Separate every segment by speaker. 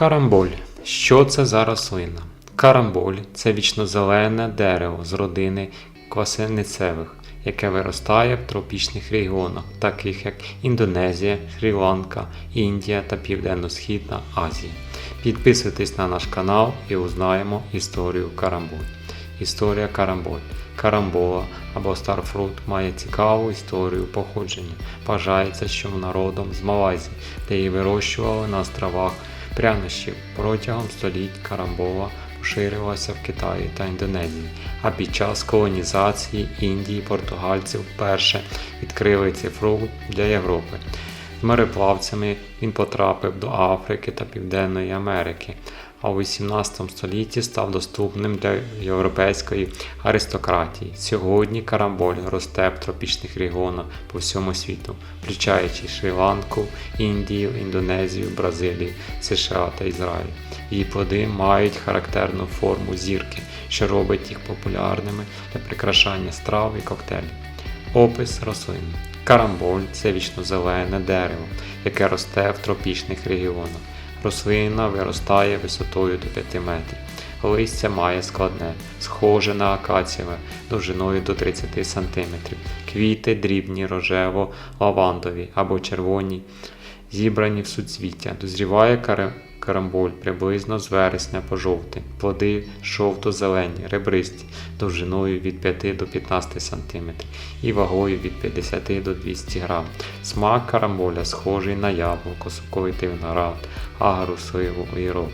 Speaker 1: Карамболь. Що це за рослина? Карамболь це вічнозелене дерево з родини квасеницевих, яке виростає в тропічних регіонах, таких як Індонезія, Шрі-Ланка, Індія та Південно-Східна Азія. Підписуйтесь на наш канал і узнаємо історію карамболь. Історія карамболь. Карамбола або старфрут має цікаву історію походження. Вважається, що народом з Малайзії, де її вирощували на островах прянощів. Протягом століть карамбола поширювалася в Китаї та Індонезії, а під час колонізації Індії португальці вперше відкрили цей фрукт для Європи. З мореплавцями він потрапив до Африки та Південної Америки, а у 18 столітті став доступним для європейської аристократії. Сьогодні карамболь росте в тропічних регіонах по всьому світу, включаючи Шрі-Ланку, Індію, Індонезію, Бразилію, США та Ізраїль. Її плоди мають характерну форму зірки, що робить їх популярними для прикрашання страв і коктейлів. Опис рослин. Карамболь це вічнозелене дерево, яке росте в тропічних регіонах. Рослина виростає висотою до 5 метрів. Листя має складне, схоже на акацієве, довжиною до 30 см. Квіти дрібні, рожево-лавандові або червоні, зібрані в суцвіття. Дозріває карамболь приблизно з вересня по жовтень. Плоди жовто-зелені, ребристі, довжиною від 5 до 15 см і вагою від 50 до 200 г. Смак карамболя схожий на яблуко, соковитий виноград, агру, сливу і рок.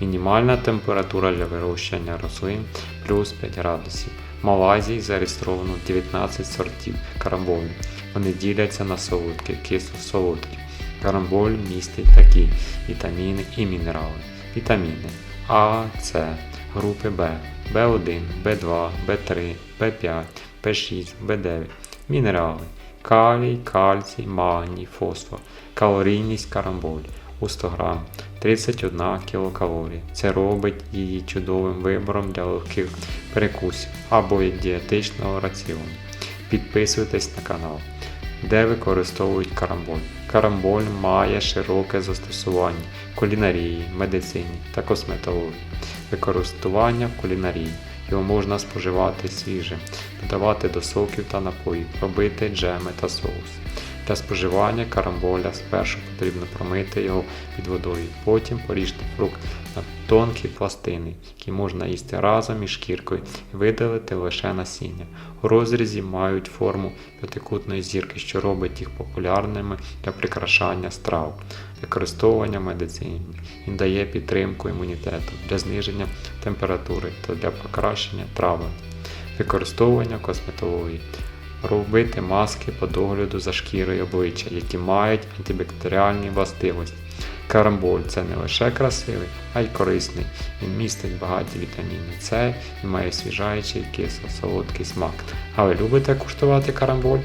Speaker 1: Мінімальна температура для вирощування рослин плюс 5 градусів. В Малайзії зареєстровано 19 сортів карамболю. Вони діляться на солодкі, кисло-солодкі. Карамболь містить такі вітаміни і мінерали. Вітаміни А, С, групи Б, В1, В2, В3, В5, В6, В9. Мінерали калій, кальцій, магній, фосфор. Калорійність карамболю у 100 грам 31 кілокалорії. Це робить її чудовим вибором для легких перекусів або як дієтичного раціону. Підписуйтесь на канал, де використовують карамболь. Карамболь має широке застосування в кулінарії, медицині та косметології. Використання в кулінарії. Його можна споживати свіжим, додавати до соків та напоїв, робити джеми та соус. Для споживання карамболя спершу потрібно промити його під водою, потім поріжте фрукт на тонкі пластини, які можна їсти разом із шкіркою і видалити лише насіння. У розрізі мають форму п'ятикутної зірки, що робить їх популярними для прикрашання страв, використовування медицині. Він дає підтримку імунітету для зниження температури та для покращення травлення, використовування косметології. Робити маски по догляду за шкірою обличчя, які мають антибактеріальні властивості. Карамболь це не лише красивий, а й корисний. Він містить багаті вітаміни С і має свіжаючий кисло-солодкий смак. А ви любите куштувати карамболь?